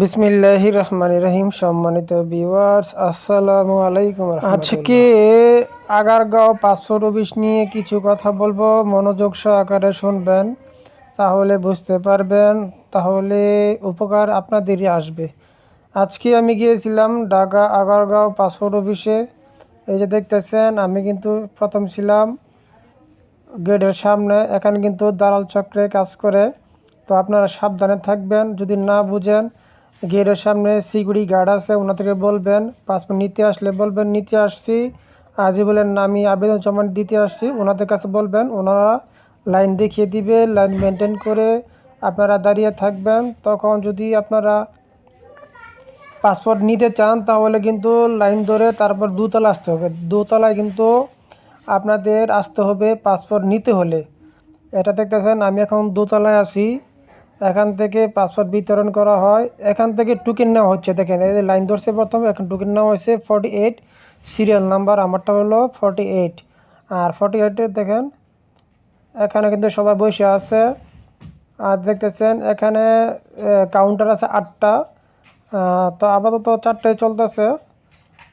বিসমিল্লাহ রহমান রহিম সম্মানিত ভিউয়ার্স আসসালামু আলাইকুম আজকে আগারগাঁও পাসপোর্ট অফিস নিয়ে কিছু কথা বলব, মনোযোগ সহকারে শুনবেন, তাহলে বুঝতে পারবেন, তাহলে উপকার আপনাদেরই আসবে। আজকে আমি গিয়েছিলাম ঢাকা আগারগাঁও পাসপোর্ট অফিসে। এই যে দেখতেছেন, আমি কিন্তু প্রথম ছিলাম গেটের সামনে, এখানে কিন্তু দালাল চক্রে কাজ করে। তো আপনারা সাবধানে থাকবেন, যদি না বুঝেন গেটের সামনে সিকিউরিটি গার্ড আছে, ওনাদেরকে বলবেন, পাসপোর্ট নিতে আসলে বলবেন, নিতে আসছি। আজই বলেন আমি আবেদন জমা দিতে আসছি, ওনাদের কাছে বলবেন, ওনারা লাইন দেখিয়ে দিবে, লাইন মেনটেন করে আপনারা দাঁড়িয়ে থাকবেন। তখন যদি আপনারা পাসপোর্ট নিতে চান, তাহলে কিন্তু লাইন ধরে তারপর দুতলা আসতে হবে। দোতলায় কিন্তু আপনাদের আসতে হবে পাসপোর্ট নিতে হলে। এটা দেখতেছেন, আমি এখন দোতলায় আছি। এখান থেকে পাসপোর্ট বিতরণ করা হয়। এখান থেকে টুকেন নেওয়া হচ্ছে, দেখেন, এই লাইন ধরছে প্রথমে, এখন টুকেন নেওয়া হয়েছে ফর্টি এইট সিরিয়াল নাম্বার আমারটা হলো ফর্টি এইট আর ফর্টি এইটের দেখেন, এখানে কিন্তু সবাই বসে আছে। আর দেখতেছেন, এখানে কাউন্টার আছে আটটা। তো আপাতত চারটায় চলতেছে।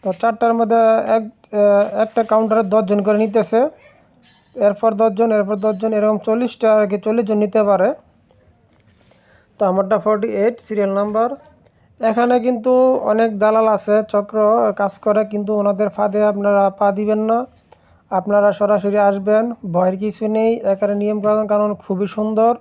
তো চারটার মধ্যে এক একটা কাউন্টারে দশজন করে নিতেছে। এরপর দশজন এরপর দশজন, এরকম চল্লিশটা আর কি চল্লিশ জন নিতে পারে। তো আমারটা ফর্টি এইট সিরিয়াল নাম্বার এখানে কিন্তু অনেক দালাল আছে, চক্র কাজ করে, কিন্তু ওনাদের ফাঁদে আপনারা পা দিবেন না। আপনারা সরাসরি আসবেন, ভয়ের কিছু নেই। এখানে নিয়ম কারণ খুবই সুন্দর।